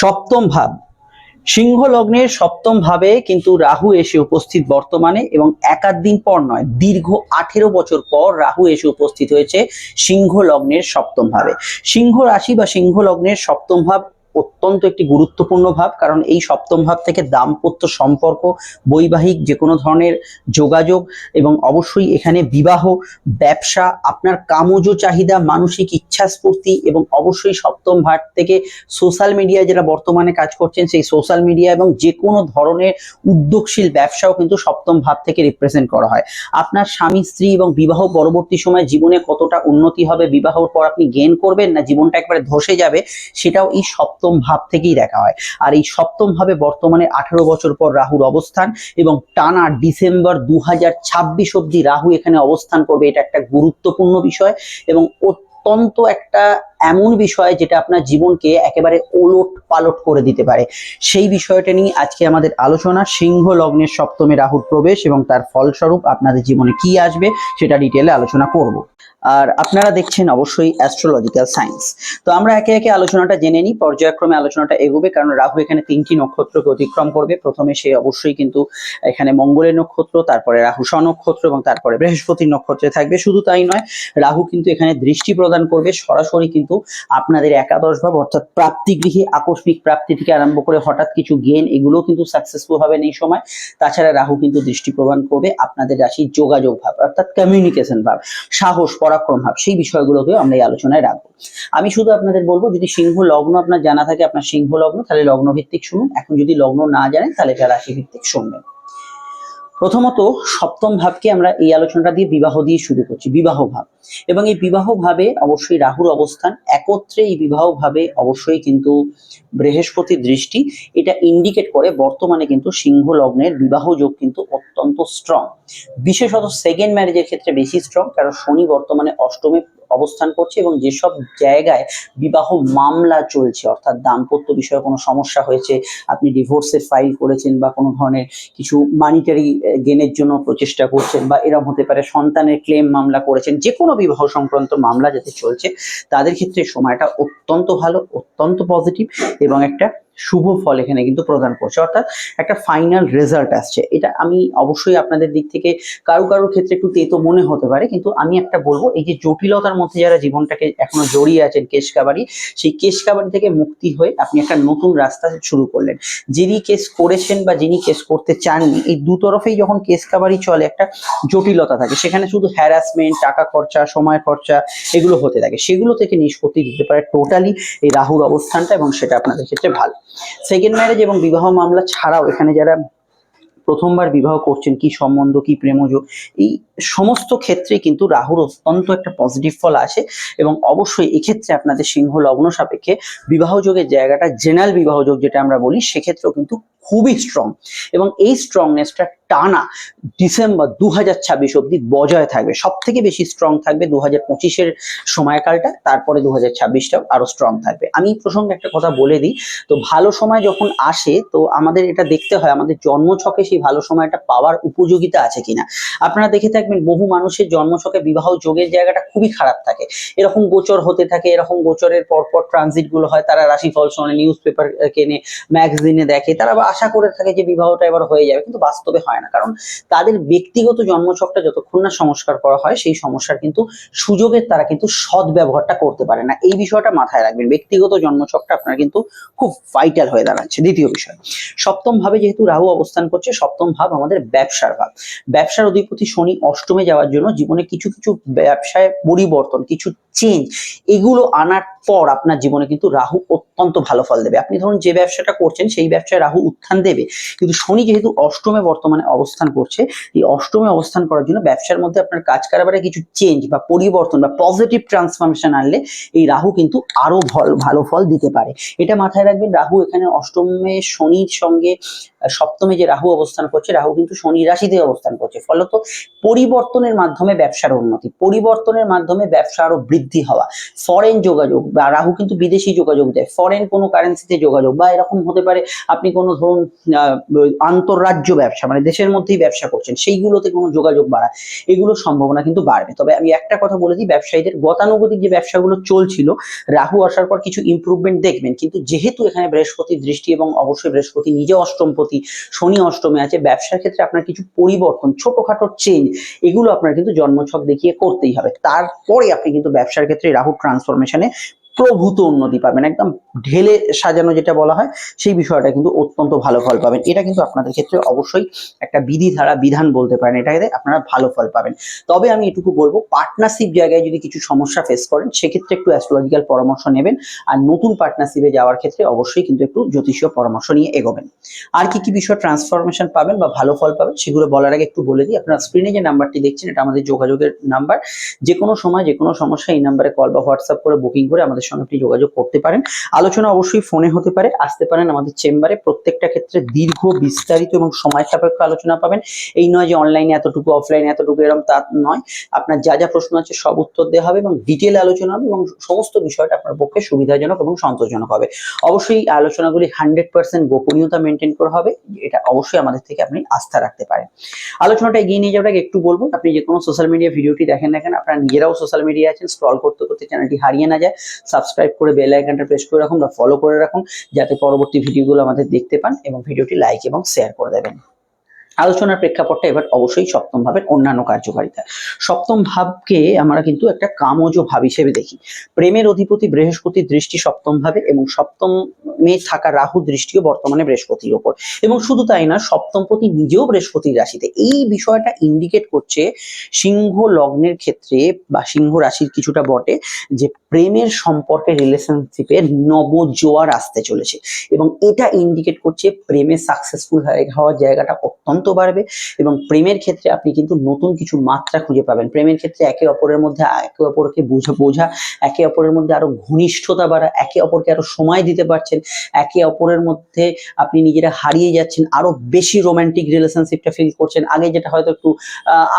সপ্তম ভাব। সিংহ লগ্নের সপ্তম ভাবে কিন্তু রাহু এসে উপস্থিত বর্তমানে এবং একাধ দিন পর নয়, দীর্ঘ আঠেরো বছর পর রাহু এসে উপস্থিত হয়েছে সিংহ লগ্নের সপ্তম ভাবে। সিংহ রাশি বা সিংহ লগ্নের সপ্তম ভাব অত্যন্ত একটি গুরুত্বপূর্ণ ভাব, কারণ এই সপ্তম ভাব থেকে দাম্পত্য সম্পর্ক, বৈবাহিক যে কোনো ধরনের যোগাযোগ এবং অবশ্যই এখানে বিবাহ, ব্যবসা, আপনার কামজ চাহিদা, মানসিক ইচ্ছা স্ফূর্তি এবং অবশ্যই সপ্তম ভাব থেকে সোশ্যাল মিডিয়ায় যারা বর্তমানে কাজ করছেন, সেই সোশ্যাল মিডিয়া এবং যে কোনো ধরনের উদ্যোগশীল ব্যবসাও কিন্তু সপ্তম ভাব থেকে রিপ্রেজেন্ট করা হয়। আপনার স্বামী, স্ত্রী এবং বিবাহ পরবর্তী সময় জীবনে কতটা উন্নতি হবে, বিবাহর পর আপনি গেন করবেন না জীবনটা একবারে ধসে যাবে, সেটাও এই সপ্তম ভাব থেকেই দেখা হয়। আর এই সপ্তম ভাবে বর্তমানে আঠারো বছর পর রাহুর অবস্থান এবং টানা ডিসেম্বর দু হাজার ছাব্বিশ অব্দি রাহু এখানে অবস্থান করবে, এটা একটা গুরুত্বপূর্ণ বিষয় এবং অত্যন্ত একটা এমন বিষয় যেটা আপনার জীবনকে একেবারে ওলট পালট করে দিতে পারে। সেই বিষয়টা নিয়ে আজকে আমাদের আলোচনা, সিংহ লগ্নের সপ্তমে রাহুর প্রবেশ এবং তার ফলস্বরূপ আপনাদের জীবনে কি আসবে সেটা ডিটেলে আলোচনা করব। আর আপনারা দেখছেন অবশ্যই অ্যাস্ট্রোলজিক্যাল সায়েন্স তো আমরা একে একে আলোচনাটা জেনে নিই, পর্যায়ক্রমে আলোচনাটা এগোবে, কারণ রাহু এখানে তিনটি নক্ষত্রকে অতিক্রম করবে। প্রথমে সে অবশ্যই কিন্তু এখানে মঙ্গলের নক্ষত্র, তারপরে রাহু নক্ষত্র এবং তারপরে বৃহস্পতির নক্ষত্রে থাকবে। শুধু তাই নয়, রাহু কিন্তু এখানে দৃষ্টি প্রদান করবে, সরাসরি কিন্তু আপনাদের একাদশ ভাব, অর্থাৎ প্রাপ্তি গৃহে আকস্মিক প্রাপ্তি থেকে আরম্ভ করে হঠাৎ কিছু গেন এগুলো কিন্তু সাকসেসফুল হবে এই সময়। তাছাড়া রাহু কিন্তু দৃষ্টি প্রদান করবে আপনাদের রাশির যোগাযোগ ভাব, অর্থাৎ কমিউনিকেশন ভাব, সাহস, পরাক্রম ভাব, সেই বিষয়গুলোকেও আমরা এই আলোচনায় রাখব। আমি শুধু আপনাদের বলব, যদি সিংহ লগ্ন আপনার জানা থাকে, আপনার সিংহ লগ্ন, তাহলে লগ্ন ভিত্তিক শুনুন। এখন যদি লগ্ন না জানেন, তাহলে এটা রাশি ভিত্তিক শুনবেন। প্রথমত সপ্তম ভাবকে আমরা এই আলোচনাটা দিয়ে বিবাহ দিয়ে শুরু করছি, বিবাহ ভাব। এবং এই বিবাহ ভাবে অবশ্যই রাহুর অবস্থান, একত্রে এই বিবাহ ভাবে অবশ্যই কিন্তু বৃহস্পতির দৃষ্টি, এটা ইন্ডিকেট করে বর্তমানে কিন্তু সিংহ লগ্নের বিবাহ যোগ কিন্তু অত্যন্ত স্ট্রং বিশেষত সেকেন্ড ম্যারেজের ক্ষেত্রে বেশি স্ট্রং কারণ শনি বর্তমানে অষ্টমে অবস্থান করছে এবং যেসব জায়গায় বিবাহ মামলা চলছে, অর্থাৎ দাম্পত্য বিষয়ে কোনো সমস্যা হয়েছে, আপনি ডিভোর্সের ফাইল করেছেন বা কোনো ধরনের কিছু মানিটারি গেনের জন্য প্রচেষ্টা করছেন বা এরকম হতে পারে সন্তানের ক্লেম মামলা করেছেন যে কোনো বিবাহ সংক্রান্ত মামলা যাতে চলছে, তাদের ক্ষেত্রে সময়টা অত্যন্ত ভালো, অত্যন্ত পজিটিভ এবং একটা শুভ ফল এখানে কিন্তু প্রদান করছে। অর্থাৎ একটা ফাইনাল রেজাল্ট আসছে। এটা আমি অবশ্যই আপনাদের দিক থেকে কারও কারোর ক্ষেত্রে একটু তেতো মনে হতে পারে, কিন্তু আমি একটা বলব, এই যে জটিলতার মধ্যে যারা জীবনটাকে এখনও জড়িয়ে আছেন কেস কাবারি সেই কেস কাবারি থেকে মুক্তি হয়ে আপনি একটা নতুন রাস্তা শুরু করলেন। যিনি কেস করেছেন বা যিনি কেস করতে চাননি, এই দু তরফেই যখন কেস কাবারি চলে, একটা জটিলতা থাকে। সেখানে শুধু হ্যারাসমেন্ট টাকা খরচা, সময় খরচা এগুলো হতে থাকে। সেগুলো থেকে নিষ্পত্তি দিতে পারে টোটালি এই রাহুর অবস্থানটা এবং সেটা আপনাদের ক্ষেত্রে ভালো। সেকেন্ড ম্যারেজ এবং বিবাহ মামলা ছাড়াও এখানে যারা প্রথমবার বিবাহ করছেন, কি সম্বন্ধ, কি প্রেমজ, এই সমস্ত ক্ষেত্রে কিন্তু রাহুর অত্যন্ত একটা পজিটিভ ফল আসে এবং অবশ্যই এক্ষেত্রে আপনাদের সিংহ লগ্ন সাপেক্ষে বিবাহ যোগের জায়গাটা জেনারেল বিবাহ যোগ যেটা আমরা বলি, সেক্ষেত্রেও কিন্তু খুবই স্ট্রং এবং এই স্ট্রংনেসটা টানা ডিসেম্বর দু হাজার ছাব্বিশ অব্দি বজায় থাকবে। সব থেকে বেশি স্ট্রং থাকবে দু হাজার পঁচিশের সময়কালটা, তারপরে দু হাজার ছাব্বিশটাও আরও স্ট্রং থাকবে। আমি প্রসঙ্গে একটা কথা বলে দিই, তো ভালো সময় যখন আসে, তো আমাদের এটা দেখতে হয়, আমাদের জন্মছকে সেই ভালো সময়টা পাওয়ার উপযোগিতা আছে কিনা। আপনারা দেখে থাকবেন, বহু মানুষের জন্মছকে বিবাহ যোগের জায়গাটা খুবই খারাপ থাকে। এরকম গোচর হতে থাকে, এরকম গোচরের পরপর ট্রানজিটগুলো হয়, তারা রাশিফল শোনে নিউজ পেপার কেনে ম্যাগাজিনে দেখে, তারা আশা করে থাকে যে বিবাহটা এবার হয়ে যাবে, কিন্তু বাস্তবে হয় না। কারণ তাদের ব্যক্তিগত জন্মছকটা যতক্ষণ না সংস্কার করা হয়, সেই সমস্যার কিন্তু সুযোগের তারা কিন্তু সৎ ব্যবহারটা করতে পারে না। এই বিষয়টা মাথায় রাখবেন। ব্যক্তিগত জন্মছকটা আপনার কিন্তু খুব ভাইটাল হয়ে দাঁড়াচ্ছে। দ্বিতীয় বিষয়, সপ্তম ভাবে যেহেতু রাহু অবস্থান করছে, সপ্তম ভাব আমাদের ব্যবসার ভাব। ব্যবসার অধিপতি শনি অষ্টমে যাওয়ার জন্য জীবনে কিছু কিছু ব্যবসায় পরিবর্তন, কিছু চেঞ্জ এগুলো আনার পর আপনার জীবনে কিন্তু রাহু অত্যন্ত ভালো ফল দেবে। আপনি ধরুন যে ব্যবসাটা করছেন, সেই ব্যবসায় রাহু উত্থান দেবে। কিন্তু শনি যেহেতু অষ্টমে বর্তমানে অবস্থান করছে, এই অষ্টমে অবস্থান করার জন্য ব্যবসার মধ্যে আপনার কাজ কারবারে কিছু চেঞ্জ বা পরিবর্তন বা পজিটিভ ট্রান্সফরমেশন আনলে এই রাহু কিন্তু আরও ভাল- ভালো ফল দিতে পারে। এটা মাথায় রাখবেন, রাহু এখানে অষ্টমে শনির সঙ্গে সপ্তমে যে রাহু অবস্থান করছে, রাহু কিন্তু শনি রাশিতে অবস্থান করছে। ফলত পরিবর্তনের মাধ্যমে ব্যবসার উন্নতি, পরিবর্তনের মাধ্যমে ব্যবসা আরও বৃদ্ধি হওয়া। ফরেন যোগাযোগ বা রাহু কিন্তু বিদেশি যোগাযোগ দেয়। ফরেন কোনো কারেন্সিতে যোগাযোগ বা এরকম হতে পারে আপনি কোনো ধরুন আন্তঃরাজ্য ব্যবসা মানে দেশের মধ্যেই ব্যবসা করছেন, সেইগুলোতে কোনো যোগাযোগ বাড়া এগুলোর সম্ভাবনা কিন্তু বাড়বে। তবে আমি একটা কথা বলে দিই, ব্যবসায়ীদের গতানুগতিক যে ব্যবসাগুলো চলছিল, রাহু আসার পর কিছু ইমপ্রুভমেন্ট দেখবেন। কিন্তু যেহেতু এখানে বৃহস্পতির দৃষ্টি এবং অবশ্যই বৃহস্পতি নিজে অষ্টমপতি শনি অষ্টমে আছে, ব্যবসার ক্ষেত্রে আপনার কিছু পরিবর্তন, ছোটখাটো চেঞ্জ এগুলো আপনার কিন্তু জন্মছক দেখিয়ে করতেই হবে। তারপরে আপনি কিন্তু ব্যবসার ক্ষেত্রে রাহু ট্রান্সফরমেশনে প্রভূত উন্নতি পাবেন। একদম ঢেলে সাজানো যেটা বলা হয়, সেই বিষয়টা কিন্তু অত্যন্ত ভালো ফল পাবেন। এটা কিন্তু আপনাদের ক্ষেত্রে অবশ্যই একটা বিধি ধারা বিধান বলতে পারেন। এটাতে আপনারা ভালো ফল পাবেন। তবে আমি এটুকু বলব পার্টনারশিপ জায়গায় যদি কিছু সমস্যা ফেস করেন, সেক্ষেত্রে একটু অ্যাস্ট্রোলজিক্যাল পরামর্শ নেবেন। আর নতুন পার্টনারশিপে যাওয়ার ক্ষেত্রে অবশ্যই কিন্তু একটু জ্যোতিষীয় পরামর্শ নিয়ে এগোবেন। আর কি কি বিষয় ট্রান্সফরমেশন পাবেন বা ভালো ফল পাবেন, সেগুলো বলার আগে একটু বলে দিই। আপনার স্ক্রিনে যে নাম্বারটি দেখছেন, এটা আমাদের যোগাযোগের নাম্বার যে কোনো সময় যে কোনো সমস্যা এই নাম্বারে কল বা হোয়াটসঅ্যাপ করে বুকিং করে আমাদের সঙ্গে আপনি যোগাযোগ করতে পারেন। আলোচনা অবশ্যই ফোনে হতে পারে। আসতে পারেন আমাদের চেম্বারে। প্রত্যেকটা ক্ষেত্রে দীর্ঘ, বিস্তারিত এবং সময় সাপেক্ষ আলোচনা পাবেন। এই নয় যে অনলাইনে এতটুকু, অফলাইনে এতটুকু এরকম তা নয়। আপনার যা যা প্রশ্ন আছে সব উত্তর দেওয়া হবে এবং ডিটেল আলোচনা হবে এবং সমস্ত বিষয়টা আপনার পক্ষে সুবিধাজনক এবং সন্তোষজনক হবে। অবশ্যই আলোচনাগুলি হান্ড্রেড পার্সেন্ট গোপনীয়তা মেনটেন করা হবে। এটা অবশ্যই আমাদের থেকে আপনি আস্থা রাখতে পারেন। আলোচনাটা এগিয়ে নিয়ে যাওয়ার আগে একটু বলব, আপনি যে কোনো সোশ্যাল মিডিয়া ভিডিওটি দেখেন দেখেন আপনারা নিজেরাও সোশ্যাল মিডিয়া আছেন স্ক্রল করতে করতে চ্যানেলটি হারিয়ে না যায়। সাবস্ক্রাইব করে বেল আইকনটা প্রেস করে রাখুন বা ফলো করে রাখুন, যাতে পরবর্তী ভিডিওগুলো আমাদের দেখতে পান এবং ভিডিওটি লাইক এবং শেয়ার করে দেবেন। আলোচনার প্রেক্ষাপটটা এবার অবশ্যই সপ্তম ভাবের অন্যান্য কার্যকারিতা। সপ্তম ভাবকে আমরা কিন্তু একটা কামজ ভাব হিসেবে দেখি। প্রেমের অধিপতি বৃহস্পতির দৃষ্টি সপ্তম ভাবে এবং সপ্তমে থাকা রাহু দৃষ্টিও বর্তমানে বৃহস্পতির ওপর। এবং শুধু তাই না, সপ্তমপতি নিজেও বৃহস্পতির রাশিতে। এই বিষয়টা ইন্ডিকেট করছে সিংহ লগ্নের ক্ষেত্রে বা সিংহ রাশির কিছুটা বটে যে প্রেমের সম্পর্কে রিলেশনশিপে নবজোয়ার আসতে চলেছে। এবং এটা ইন্ডিকেট করছে প্রেমে সাকসেসফুল হয়ে হওয়ার জায়গাটা অত্যন্ত বাড়বে এবং প্রেমের ক্ষেত্রে আপনি কিন্তু নতুন কিছু মাত্রা খুঁজে পাবেন। প্রেমের ক্ষেত্রে একে অপরের মধ্যে একে অপরকে বোঝা বোঝা, একে অপরের মধ্যে আরও ঘনিষ্ঠতা বাড়া, একে অপরকে আরও সময় দিতে পারছেন, একে অপরের মধ্যে আপনি নিজেরা হারিয়ে যাচ্ছেন, আরও বেশি রোমান্টিক রিলেশনশিপটা ফিল করছেন। আগে যেটা হয়তো একটু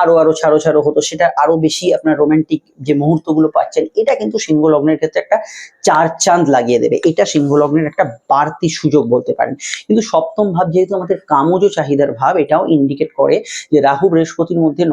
আরও আরও, ছাড়ো ছাড়ো হতো, সেটা আরও বেশি আপনার রোমান্টিক যে মুহূর্তগুলো পাচ্ছেন, এটা কিন্তু সিংহ লগ্নের ক্ষেত্রে একটা চার চাঁদ লাগিয়ে দেবে। এটা সিংহ লগ্নের একটা বাড়তি সুযোগ বলতে পারেন। কিন্তু সপ্তম ভাব যেহেতু আমাদের কামজ চাহিদার ভাব, এটাও ইন্ডিকেট করে যে রাহু বৃহস্পতির মধ্যে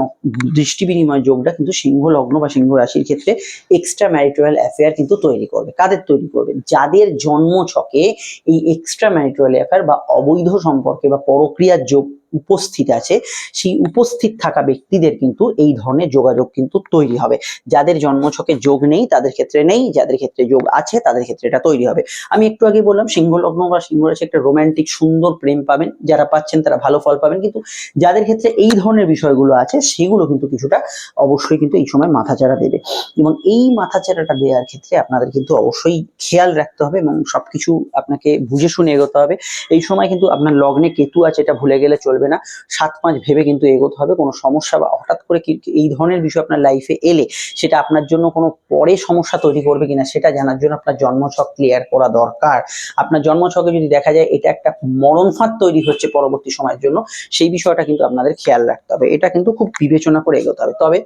দৃষ্টি বিনিময় যোগটা কিন্তু সিংহ লগ্ন বা সিংহ রাশির ক্ষেত্রে এক্সট্রা ম্যারিটাল অ্যাফেয়ার কিন্তু তৈরি করবে। কাদের তৈরি করবে? যাদের জন্ম ছকে এই এক্সট্রা ম্যারিটাল অ্যাফেয়ার বা অবৈধ সম্পর্কে বা পরক্রিয়ার যোগ উপস্থিত আছে, সেই উপস্থিত থাকা ব্যক্তিদের কিন্তু এই ধরনের যোগাযোগ কিন্তু তৈরি হবে। যাদের জন্মছকে যোগ নেই, তাদের ক্ষেত্রে নেই, যাদের ক্ষেত্রে যোগ আছে, তাদের ক্ষেত্রে এটা তৈরি হবে। আমি একটু আগে বললাম সিংহ লগ্ন বা সিংহ রাশি একটা রোমান্টিক সুন্দর প্রেম পাবেন। যারা পাচ্ছেন তারা ভালো ফল পাবেন। কিন্তু যাদের ক্ষেত্রে এই ধরনের বিষয়গুলো আছে, সেগুলো কিন্তু কিছুটা অবশ্যই কিন্তু এই সময় মাথাচাড়া দেবে। এবং এই মাথাচাড়াটা দেওয়ার ক্ষেত্রে আপনাদের কিন্তু অবশ্যই খেয়াল রাখতে হবে এবং সবকিছু আপনাকে বুঝে শুনে এগোতে হবে। এই সময় কিন্তু আপনার লগ্নে কেতু আছে, এটা ভুলে গেলে চলবে। না। সাত পাঁচ ভেবে কিন্তু এগোতে হবে, কোনো সমস্যা বা হঠাৎ করে এই ধরনের বিষয় আপনার লাইফে এলে সেটা আপনার জন্য কোনো পরে সমস্যা তৈরি করবে কিনা সেটা জানার জন্য আপনার জন্মছক ক্লিয়ার করা দরকার। আপনার জন্মছকে যদি দেখা যায় এটা একটা মরণ ফাঁদ তৈরি হচ্ছে পরবর্তী সময়ের জন্য, সেই বিষয়টা কিন্তু আপনাদের খেয়াল রাখতে হবে। এটা কিন্তু খুব বিবেচনা করে এগোতে হবে। তবে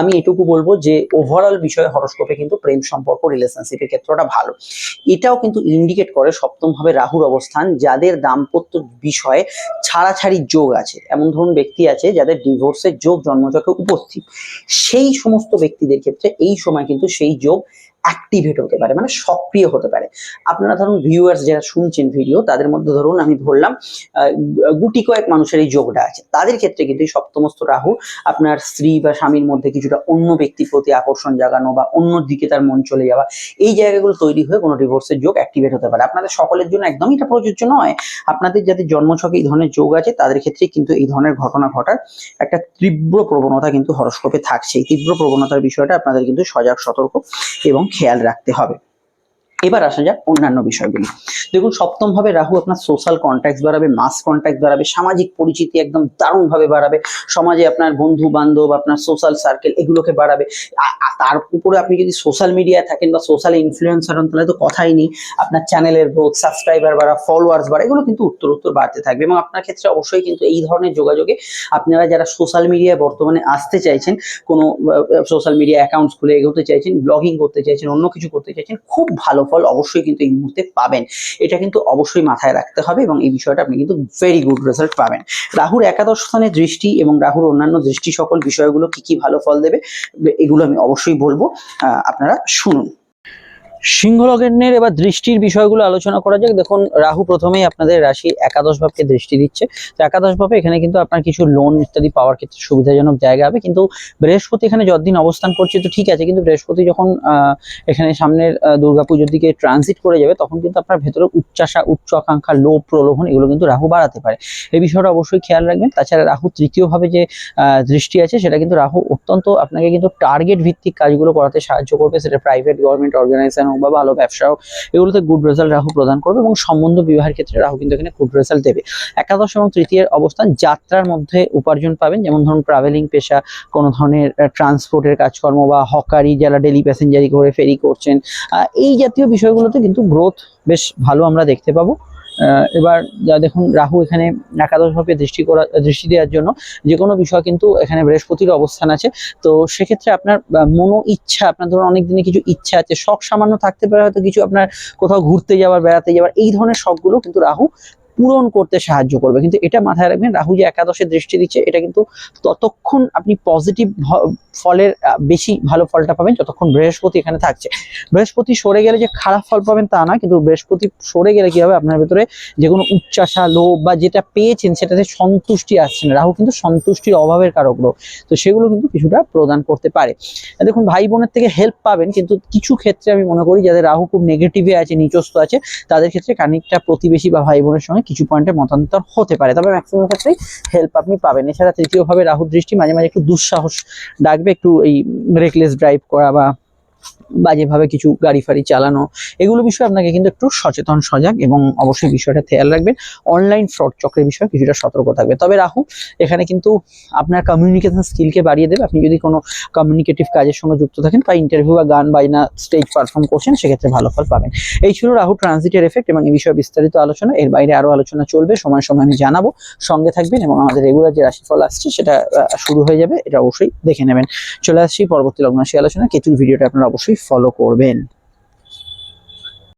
আমি এটুকু বলব যে ওভারঅল বিষয়ে হরস্কোপে কিন্তু প্রেম সম্পর্ক রিলেশনশিপের ক্ষেত্রটা ভালো। এটাও কিন্তু ইন্ডিকেট করে সপ্তম ভাবে রাহুর অবস্থান, যাদের দাম্পত্য বিষয়ে ছাড়াছাড়ির যোগ আছে। এমন ধরুন ব্যক্তি আছে যাদের ডিভোর্সের যোগ জন্মচক্রে উপস্থিত। সেই সমস্ত ব্যক্তিদের ক্ষেত্রে এই সময় কিন্তু সেই যোগ অ্যাক্টিভেট হতে পারে মানে সক্রিয় হতে পারে। আপনারা ধরুন ভিউয়ার্স যারা শুনছেন ভিডিও তাদের মধ্যে ধরুন আমি ধরলাম গুটি কয়েক মানুষের এই যোগটা আছে। তাদের ক্ষেত্রে কিন্তু এই সপ্তমস্ত রাহু আপনার স্ত্রী বা স্বামীর মধ্যে কিছুটা অন্য ব্যক্তির প্রতি আকর্ষণ জাগানো বা অন্য দিকে তার মন চলে যাওয়া, এই জায়গাগুলো তৈরি হয়ে কোনো ডিভোর্সের যোগ অ্যাক্টিভেট হতে পারে। আপনাদের সকলের জন্য একদমই এটা প্রযোজ্য নয়। আপনাদের যাদের জন্মছকে এই ধরনের যোগ আছে, তাদের ক্ষেত্রে কিন্তু এই ধরনের ঘটনা ঘটার একটা তীব্র প্রবণতা কিন্তু হরস্কোপে থাকছে এই তীব্র প্রবণতার বিষয়টা আপনাদের কিন্তু সজাগ, সতর্ক এবং খেয়াল রাখতে হবে। এবার আসা যাক অন্যান্য বিষয়গুলি। দেখুন সপ্তম ভাবে রাহু আপনার সোশ্যাল কন্ট্যাক্ট বাড়াবে মাস কন্ট্যাক্ট বাড়াবে, সামাজিক পরিচিতি একদম দারুণ ভাবে বাড়াবে, সমাজে আপনার বন্ধু বান্ধব আপনার সোশ্যাল সার্কেল এগুলোকে বাড়াবে। তার উপরে আপনি যদি সোশ্যাল মিডিয়ায় থাকেন বা সোশ্যাল ইনফ্লুয়েন্সার হন, তাহলে তো কথাই নেই। আপনার চ্যানেলের গ্রোথ সাবস্ক্রাইবার বাড়া ফলোয়ার্স বাড়া, এগুলো কিন্তু উত্তর উত্তর বাড়তে থাকবে এবং আপনার ক্ষেত্রে অবশ্যই কিন্তু এই ধরনের যোগাযোগে আপনারা যারা সোশ্যাল মিডিয়ায় বর্তমানে আসতে চাইছেন, কোনো সোশ্যাল মিডিয়া অ্যাকাউন্টস খুলে এগোতে চাইছেন ব্লগিং করতে চাইছেন, অন্য কিছু করতে চাইছেন, খুব ভালো ফল অবশ্যই কিন্তু এই মুহূর্তে পাবেন। এটা কিন্তু অবশ্যই মাথায় রাখতে হবে এবং এই বিষয়টা আপনি কিন্তু ভেরি গুড রেজাল্ট পাবেন। রাহুর একাদশ স্থানে দৃষ্টি এবং রাহুর অন্যান্য দৃষ্টি সকল বিষয়গুলো কি কি ভালো ফল দেবে, এগুলো আমি অবশ্যই বলব। আপনারা শুনুন। সিংহ লগ্নের এবার দৃষ্টির বিষয়গুলো আলোচনা করা যাক। দেখুন, রাহু প্রথমেই আপনাদের রাশি একাদশ ভাবকে দৃষ্টি দিচ্ছে। তো একাদশ ভাবে এখানে কিন্তু আপনার কিছু লোন ইত্যাদি পাওয়ার ক্ষেত্রে সুবিধাজনক জায়গা হবে। কিন্তু বৃহস্পতি এখানে যতদিন অবস্থান করছে, তো ঠিক আছে। কিন্তু বৃহস্পতি যখন এখানে সামনের দুর্গাপুজোর দিকে ট্রানজিট করে যাবে, তখন কিন্তু আপনার ভেতরে উচ্চাসা উচ্চ আকাঙ্ক্ষা, লোভ, প্রলোভন এগুলো কিন্তু রাহু বাড়াতে পারে। এই বিষয়টা অবশ্যই খেয়াল রাখবেন। তাছাড়া রাহু তৃতীয় ভাবে যে দৃষ্টি আছে, সেটা কিন্তু রাহু অত্যন্ত আপনাকে কিন্তু টার্গেট ভিত্তিক কাজগুলো করাতে সাহায্য করবে। সেটা প্রাইভেট গভর্নমেন্ট অর্গানাইজেশন হোক বা ভালো ব্যবসা হোক, এগুলোতে গুড রেজাল্ট রাহু প্রদান করবে এবং সম্বন্ধ বিবাহের ক্ষেত্রে রাহু কিন্তু এখানে গুড রেজাল্ট দেবে। একাদশ এবং তৃতীয় অবস্থান, যাত্রার মধ্যে উপার্জন পাবেন, যেমন ধরুন ট্রাভেলিং পেশা, কোনো ধরনের ট্রান্সপোর্টের কাজকর্ম বা হকারি যারা ডেলি প্যাসেঞ্জারি করে ফেরি করছেন এই জাতীয় বিষয়গুলোতে কিন্তু গ্রোথ বেশ ভালো আমরা দেখতে পাবো। এবার যা দেখুন, রাহু এখানে একাদশভাবে দৃষ্টি করা, দৃষ্টি দেওয়ার জন্য যে কোনো বিষয় কিন্তু এখানে বৃহস্পতির অবস্থান আছে। তো সেক্ষেত্রে আপনার মনো ইচ্ছা, আপনার ধরুন অনেক দিনে কিছু ইচ্ছা আছে, শখ সামান্য থাকতে পারে হয়তো কিছু আপনার কোথাও ঘুরতে যাওয়ার, বেড়াতে যাওয়ার, এই ধরনের শখগুলো কিন্তু রাহু পূরণ করতে সাহায্য করবে। কিন্তু এটা মাথায় রাখবেন, রাহু যে একাদশে দৃষ্টি দিচ্ছে, এটা কিন্তু ততক্ষণ আপনি পজিটিভ ফলের বেশি ভালো ফলটা পাবেন যতক্ষণ বৃহস্পতি এখানে থাকছে। বৃহস্পতি সরে গেলে যে খারাপ ফল পাবেন তা না, কিন্তু বৃহস্পতি সরে গেলে কি হবে? আপনার ভেতরে যে কোনো উচ্চাসা লোভ বা যেটা পেয়েছেন সেটাতে সন্তুষ্টি আসছে না। রাহু কিন্তু সন্তুষ্টির অভাবের কারক গ্রহ তো সেগুলো কিন্তু কিছুটা প্রদান করতে পারে। দেখুন, ভাই বোনের থেকে হেল্প পাবেন, কিন্তু কিছু ক্ষেত্রে আমি মনে করি যাদের রাহু খুব নেগেটিভে আছে নিচস্ত আছে, তাদের ক্ষেত্রে খানিকটা প্রতিবেশী বা ভাই বোনের সঙ্গে কিছু পয়েন্টে মতান্তর হতে পারে। তবে ম্যাক্সিমাম ক্ষেত্রেই হেল্প আপনি পাবেন। এছাড়া তৃতীয়ভাবে রাহুল দৃষ্টি মাঝে মাঝে একটু দুঃসাহস, ডাকবে একটু এই রেকলেস ড্রাইভ করা বা বাজেভাবে কিছু গাড়ি ফাড়ি চালানো, এগুলো বিষয়ে আপনাকে কিন্তু একটু সচেতন, সজাগ এবং অবশ্যই বিষয়টা খেয়াল রাখবেন। অনলাইন ফ্রড চক্রের বিষয়ে কিছুটা সতর্ক থাকবে তবে রাহু, এখানে কিন্তু আপনার কমিউনিকেশন স্কিলকে বাড়িয়ে দেবে। আপনি যদি কোনো কমিউনিকেটিভ কাজের সঙ্গে যুক্ত থাকেন বা ইন্টারভিউ বা গান বাজনা স্টেজ পারফর্ম করছেন, সেক্ষেত্রে ভালো ফল পাবেন। এই ছিল রাহু ট্রানজিটের এফেক্ট এবং এই বিষয়ে বিস্তারিত আলোচনা। এর বাইরে আরও আলোচনা চলবে। সময় সময় আমি জানাব। সঙ্গে থাকবেন এবং আমাদের রেগুলার যে রাশিফল আসছে, সেটা শুরু হয়ে যাবে। এটা অবশ্যই দেখে নেবেন। চলে আসছি পরবর্তী লগ্ন রাশি আলোচনা। কেতুর ভিডিওটা আপনারা অবশ্যই ফলো করবেন।